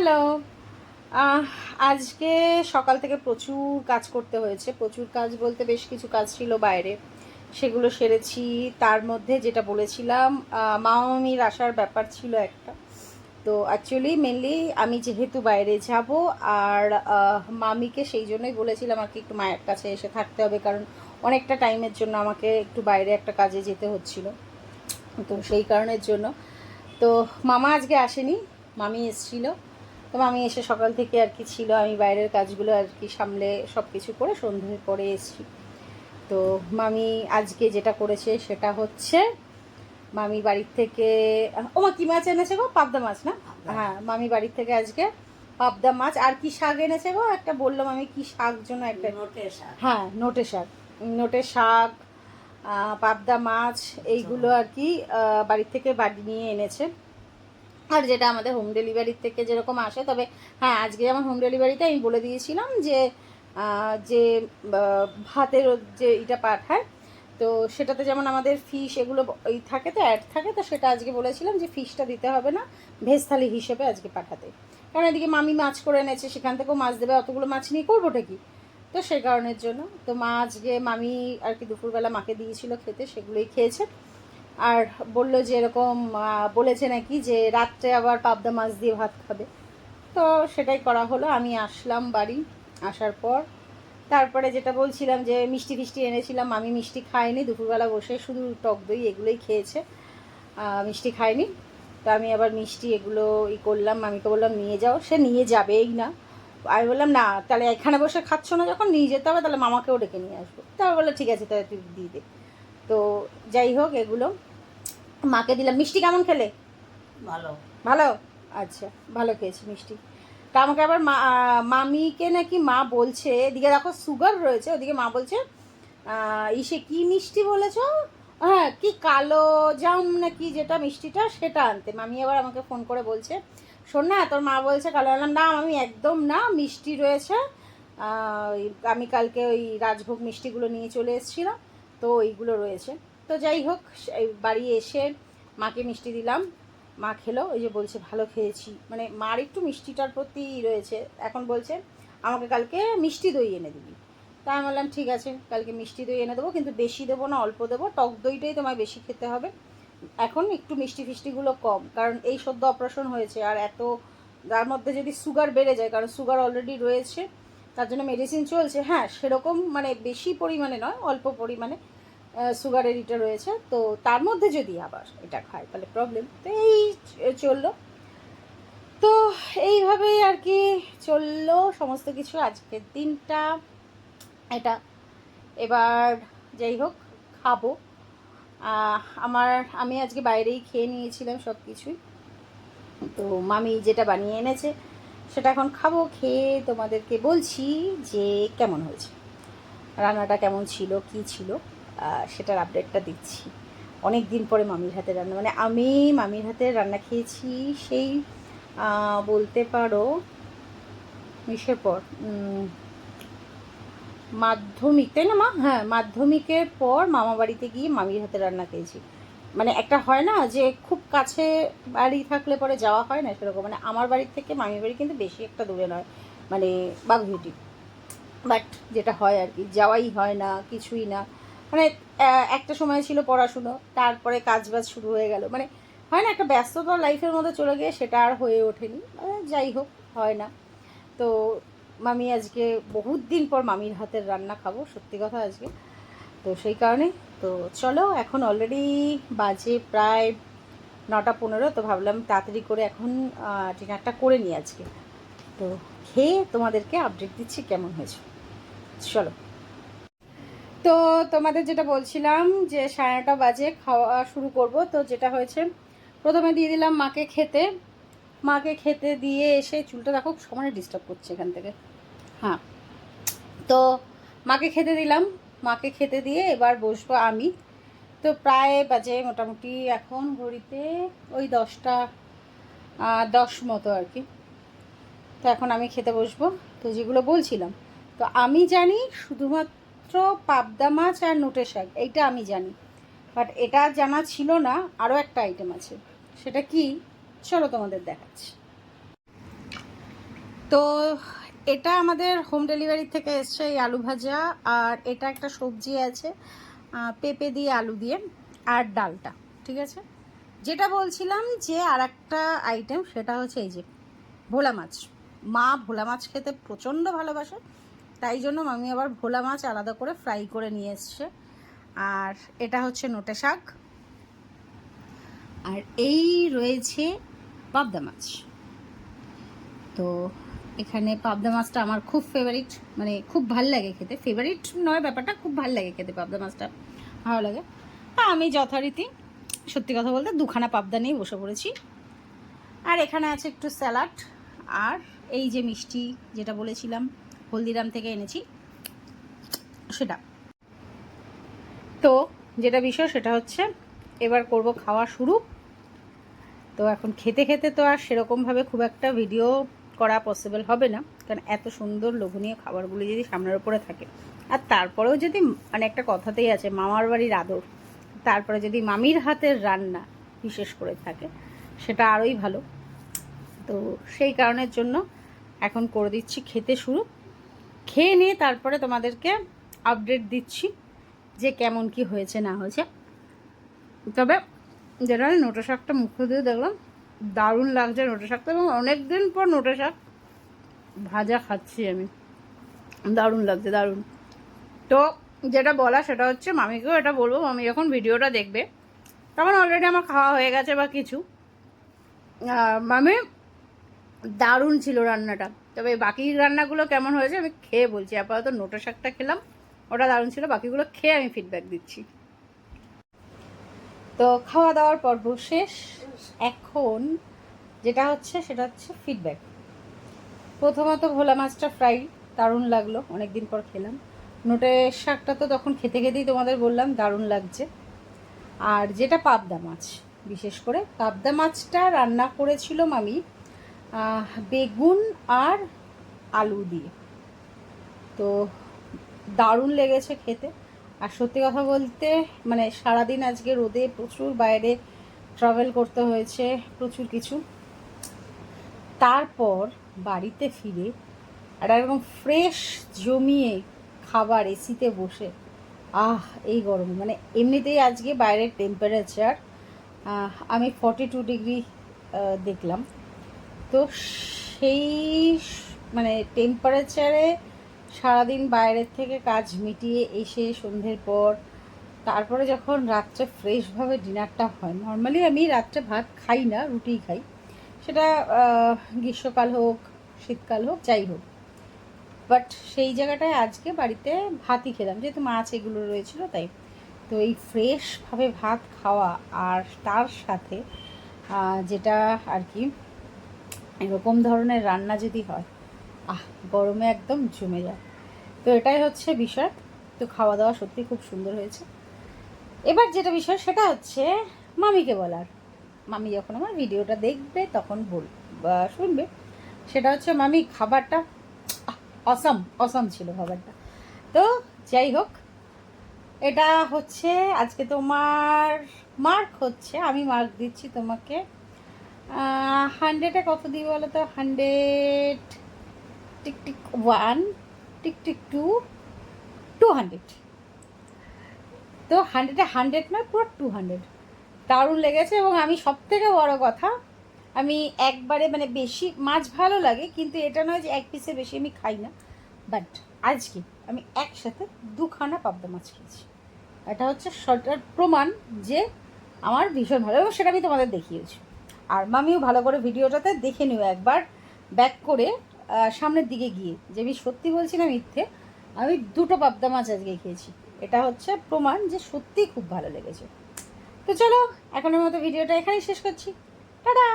Hello. আজকে সকাল থেকে প্রচুর কাজ করতে হয়েছে। প্রচুর কাজ বলতে বেশ কিছু কাজ ছিল বাইরে। সেগুলো সেরেছি। তার মধ্যে যেটা বলেছিলাম মামামির আসার ব্যাপার ছিল একটা। তো অ্যাকচুয়ালি মেনলি আমি যেহেতু বাইরে যাব, আর মামিকে সেই জন্যই বলেছিলাম আর কি একটু মায়ের কাছে এসে থাকতে হবে, কারণ অনেকটা টাইমের জন্য আমাকে একটু বাইরে একটা কাজে যেতে হচ্ছিল। তো সেই কারণের জন্য। তো মামা আজকে আসেনি, মামি এসেছিল। তো মামি এসে সকাল থেকে আর কি ছিল আমি বাইরের কাজগুলো আর কি সামলে সব কিছু করে সন্ধ্যের পরে এসেছি। তো মামি আজকে যেটা করেছে সেটা হচ্ছে মামি বাড়ির থেকে ও মা কী মাছ এনেছে গো? পাবদা মাছ না? হ্যাঁ মামি বাড়ির থেকে আজকে পাবদা মাছ। আর কি শাক এনেছে গো? একটা বললাম আমি কি শাক জন্য একটা। হ্যাঁ নোটে শাক। নোটে শাক পাবদা মাছ এইগুলো আর কি বাড়ির থেকে বাড়ি নিয়ে এনেছে। আর যেটা আমাদের হোম ডেলিভারির থেকে যেরকম আসে, তবে হ্যাঁ আজকে যেমন হোম ডেলিভারিতে আমি বলে দিয়েছিলাম যে যে ভাতের যে এটা পাঠায়, তো সেটাতে যেমন আমাদের ফিশ এগুলো এই থাকে তো অ্যাড থাকে, তো সেটা আজকে বলেছিলাম যে ফিশটা দিতে হবে না ভেজ থালি হিসেবে আজকে পাঠাতে। কারণ এদিকে মামি মাছ করে এনেছে, সেখান থেকেও মাছ দেবে, অতগুলো মাছ নিয়ে করবোটা কি? তো সেই কারণের জন্য, তো মা আজকে মামি আর কি দুপুরবেলা মাকে দিয়েছিল খেতে, সেগুলোই খেয়েছে। আর বলল যে এরকম বলেছে নাকি যে রাত্রে আবার পাবদা মাছ দিয়ে ভাত খাবে। তো সেটাই করা হলো। আমি আসলাম বাড়ি, আসার পর। তারপরে যেটা বলছিলাম যে মিষ্টি ফিষ্টি এনেছিলাম, আমি মিষ্টি খাইনি। দুপুরবেলা বসে শুধু টক দই এগুলোই খেয়েছে। মিষ্টি খাইনি। তো আমি আবার মিষ্টি এগুলো ই করলাম, মামিকে বললাম, নিয়ে যাও। সে নিয়ে যাবেই না। আমি বললাম, না, তাহলে এখানে বসে খাচ্ছ না যখন? নিয়ে যেতে হবে, তাহলে মামাকেও ডেকে নিয়ে আসব। তারপর বলল, ঠিক আছে, তাহলে তুই দিয়ে দে। তো যাই হোক, এগুলো। মাকে দিলাম। মিষ্টি কেমন খেলে? ভালো। ভালো? আচ্ছা ভালো খেয়েছি মিষ্টি। তা আমাকে আবার মা মামিকে নাকি মা বলছে এদিকে দেখো সুগার রয়েছে ওদিকে মা বলছে ইসে কি মিষ্টি বলেছ? হ্যাঁ কি কালো জাম নাকি যেটা মিষ্টিটা সেটা আনতে। মামি আবার আমাকে ফোন করে বলছে শোন না তোর মা বলছে কালো আনলাম না আমি একদম না মিষ্টি রয়েছে। আমি কালকে ওই রাজভোগ মিষ্টিগুলো নিয়ে চলে এসেছিলাম তো ওইগুলো রয়েছে। তো যাই হোক বাড়ি এসে মাকে মিষ্টি দিলাম। মা খেলো ওই যে বলছে, ভালো খেয়েছি। মানে মার একটু মিষ্টিটার প্রতি রয়েছে। এখন বলছে, আমাকে কালকে মিষ্টি দই এনে দিবি। তা আমি বললাম, ঠিক আছে, কালকে মিষ্টি দই এনে দেবো, কিন্তু বেশি দেবো না, অল্প দেবো। টক দইটাই তোমায় বেশি খেতে হবে। এখন একটু মিষ্টি ফিষ্টিগুলো কম, কারণ এই সদ্য অপারেশন হয়েছে, আর এত তার মধ্যে যদি সুগার বেড়ে যায়, কারণ সুগার অলরেডি রয়েছে, তার জন্য মেডিসিন চলছে। হ্যাঁ সেরকম মানে বেশি পরিমাণে নয়, অল্প পরিমাণে। সুগারের এটা রয়েছে, তো তার মধ্যে যদি আবার এটা খায়, তাহলে প্রবলেম তো এই চলল। তো এইভাবেই আর কি চলল সমস্ত কিছু। আজকের দিনটা এটা। এবার যাই হোক, খাব। আমার, আমি আজকে বাইরেই খেয়ে নিয়েছিলাম সব কিছুই তো মামি যেটা বানিয়ে এনেছে, সেটা এখন খাব, খেয়ে তোমাদেরকে বলছি যে কেমন হয়েছে, রান্নাটা কেমন ছিল, কি ছিল। সেটার আপডেটটা দিচ্ছি। অনেক দিন পরে মামির হাতে রান্না মানে আমি মামির হাতে রান্না খেয়েছি, সেই বলতে পারো, মিশের পর মাধ্যমিক, তাই না মা? হ্যাঁ মাধ্যমিকের পর মামা বাড়িতে গিয়ে মামির হাতে রান্না খেয়েছি। মানে একটা হয় না যে খুব কাছে বাড়ি থাকলে পরে যাওয়া হয় না সেরকম মানে আমার বাড়ির থেকে মামির বাড়ি কিন্তু বেশি একটা দূরে নয় মানে বাঘভিটি বাট যেটা হয় আর কি, যাওয়াই হয় না, কিছুই না। মানে একটা সময় ছিল পড়াশুনো তারপরে কাজ বাজ শুরু হয়ে গেল। মানে হয় না একটা ব্যস্ততা লাইফের মধ্যে চলে গিয়ে সেটা আর হয়ে ওঠেনি। আহ, যাই হোক হয় না। তো মামি আজকে বহুত দিন পর মামির হাতের রান্না খাব সত্যি কথা আজকে। তো সেই কারণে তো চলো এখন অলরেডি বাজে প্রায় নটা পনেরো তো ভাবলাম তাড়াতাড়ি করে এখন ডিনারটা করে নিই আজকে। তো খেয়ে তোমাদেরকে আপডেট দিচ্ছি কেমন হয়েছে। চলো। তো তোমাদের যেটা বলছিলাম যে সাড়ে নটা বাজে খাওয়া শুরু করব, তো যেটা হয়েছে, প্রথমে দিয়ে দিলাম মাকে খেতে। মাকে খেতে দিয়ে এসে চুলটা দেখো সমানে ডিস্টার্ব করছে এখান থেকে। হ্যাঁ তো মাকে খেতে দিলাম। মাকে খেতে দিয়ে এবার বসবো আমি। তো প্রায় বাজে মোটামুটি এখন ঘড়িতে ওই দশটা দশ মতো আর কি। তো এখন আমি খেতে বসবো। তো যেগুলো বলছিলাম, তো আমি জানি শুধুমাত্র পাবদা মাছ আর নোটে শাক, এইটা আমি জানি। বাট এটা জানা ছিল না আরও একটা আইটেম আছে। সেটা কি? চলো তোমাদের দেখাচ্ছি। তো এটা আমাদের হোম ডেলিভারি থেকে এসছে এই আলু ভাজা, আর এটা একটা সবজি আছে পেঁপে দিয়ে আলু দিয়ে, আর ডালটা, ঠিক আছে? যেটা বলছিলাম যে আর একটা আইটেম সেটা হচ্ছে এই যে ভোলা মাছ। মা ভোলা মাছ খেতে প্রচণ্ড ভালোবাসে তাই জন্য মামি আবার ভোলা মাছ আলাদা করে ফ্রাই করে নিয়ে এসছে। আর এটা হচ্ছে নোটে শাক। আর এই রয়েছে পাবদা মাছ। তো এখানে পাবদা মাছটা আমার খুব ফেভারিট মানে খুব ভালো লাগে খেতে। ফেভারিট নয় ব্যাপারটা, খুব ভালো লাগে খেতে পাবদা মাছটা। ভালো লাগে। আমি যথারীতি, সত্যি কথা বলতে দুখানা পাবদা নিয়ে বসে পড়েছি। আর এখানে আছে একটু স্যালাড। আর এই যে মিষ্টি, যেটা বলেছিলাম হলদিরাম থেকে এনেছি। সেটা। তো যেটা বিষয় সেটা হচ্ছে, এবার করব খাওয়া শুরু। তো এখন খেতে খেতে তো আর সেরকমভাবে খুব একটা ভিডিও করা পসিবল হবে না, কারণ এত সুন্দর লোভনীয় খাবারগুলি যদি সামনের উপরে থাকে। আর তারপরেও যদি মানে একটা কথাতেই আছে, মামার বাড়ির আদর, তারপরে যদি মামির হাতের রান্না বিশেষ করে থাকে, সেটা আরোই ভালো। তো সেই কারণের জন্য এখন করে দিচ্ছি খেতে শুরু। খেয়ে নিয়ে তারপরে তোমাদেরকে আপডেট দিচ্ছি যে কেমন কি হয়েছে, না হয়েছে। তবে যেটা নোটা শাকটা মুখে দিয়ে দেখলাম, দারুণ লাগছে নোটা শাকটা এবং অনেক দিন পর নোটা শাক ভাজা খাচ্ছি আমি। দারুণ লাগছে, দারুণ। তো যেটা বলা সেটা হচ্ছে, মামিকেও এটা বলব, মামি যখন ভিডিওটা দেখবে, তখন অলরেডি আমার খাওয়া হয়ে গেছে বা কিছু। মামি দারুণ ছিল রান্নাটা। তবে বাকি রান্নাগুলো কেমন হয়েছে আমি খেয়ে বলছি। আপাতত নোটা শাকটা খেলাম ওটা দারুণ ছিল বাকিগুলো খেয়ে আমি ফিডব্যাক দিচ্ছি। তো খাওয়া দাওয়ার পর্ব শেষ। এখন যেটা হচ্ছে সেটা হচ্ছে ফিডব্যাক প্রথমত ভোলা মাছটা ফ্রাই দারুণ লাগল অনেক দিন পর খেলাম। নোটে শাকটা তো তখন খেতে খেতেই তোমাদের বললাম দারুণ লাগছে। আর যেটা পাবদা মাছ বিশেষ করে পাবদা মাছটা রান্না করেছিল মামি আহ, বেগুন আর আলু দিয়ে। তো দারুণ লেগেছে খেতে। আর সত্যি কথা বলতে মানে সারাদিন আজকে রোদে প্রচুর বাইরে ট্রাভেল করতে হয়েছে, প্রচুর কিছু। তারপর বাড়িতে ফিরে আর এরকম ফ্রেশ জমিয়ে খাবার এসিতে বসে, আহ, এই গরমে। মানে এমনিতেই আজকে বাইরের টেম্পারেচার আমি ফর্টি টু ডিগ্রি দেখলাম। তো সেই মানে টেম্পারেচারে সারাদিন বাইরের থেকে কাজ মিটিয়ে এসে সন্ধ্যের পর, তারপরে যখন রাত্রে ফ্রেশভাবে ডিনারটা হয় নর্মালি আমি রাত্রে ভাত খাই না রুটি খাই। সেটা গ্রীষ্মকাল হোক, শীতকাল হোক, যাই হোক। বাট সেই জায়গাটায় আজকে বাড়িতে ভাতই খেলাম, যেহেতু মাছ এগুলো রয়েছিল তাই। তো এই ফ্রেশভাবে ভাত খাওয়া আর তার সাথে যেটা আর কি এরকম ধরনের রান্না যদি হয়, আহ, গরমে একদম জমে যায়। তো এটাই হচ্ছে বিষয়। তো খাওয়া দাওয়া সত্যি খুব সুন্দর হয়েছে। এবার যেটা বিষয় সেটা হচ্ছে মামিকে বলার। মামি যখন আমার ভিডিওটা দেখবে তখন বল, বা শুনবে। সেটা হচ্ছে, মামি, খাবারটা অসম অসম ছিল খাবারটা। তো যাই হোক, এটা হচ্ছে, আজকে তোমার মার্ক হচ্ছে, আমি মার্ক দিচ্ছি তোমাকে হান্ড্রেডে কত দিই বলো তো হান্ড্রেড টিক টিক ওয়ান টিক টিক টু টু হান্ড্রেড তো হান্ড্রেডে হান্ড্রেড নয়, পুরো টু হান্ড্রেড দারুণ লেগেছে এবং আমি সব থেকে বড় কথা, আমি একবারে মানে বেশি, মাছ ভালো লাগে, কিন্তু এটা নয় যে এক পিসের বেশি আমি খাই না। বাট আজকে আমি একসাথে দুখানা পাবদা মাছ খেয়েছি। এটা হচ্ছে সরকার প্রমাণ যে আমার ভীষণ ভালো এবং সেটা আমি তোমাদের দেখিয়েছি। আর মামিও ভালো করে ভিডিওটাতে দেখে নিও একবার ব্যাক করে সামনের দিকে গিয়ে। যে আমি সত্যি বলছি না মিথ্যে, আমি দুটো পাবদা মাছ আজকে খেয়েছি। এটা হচ্ছে প্রমাণ যে সত্যি খুব ভালো লেগেছে। তো চলো, এখনের মতো ভিডিওটা এখানেই শেষ করছি। টাটা!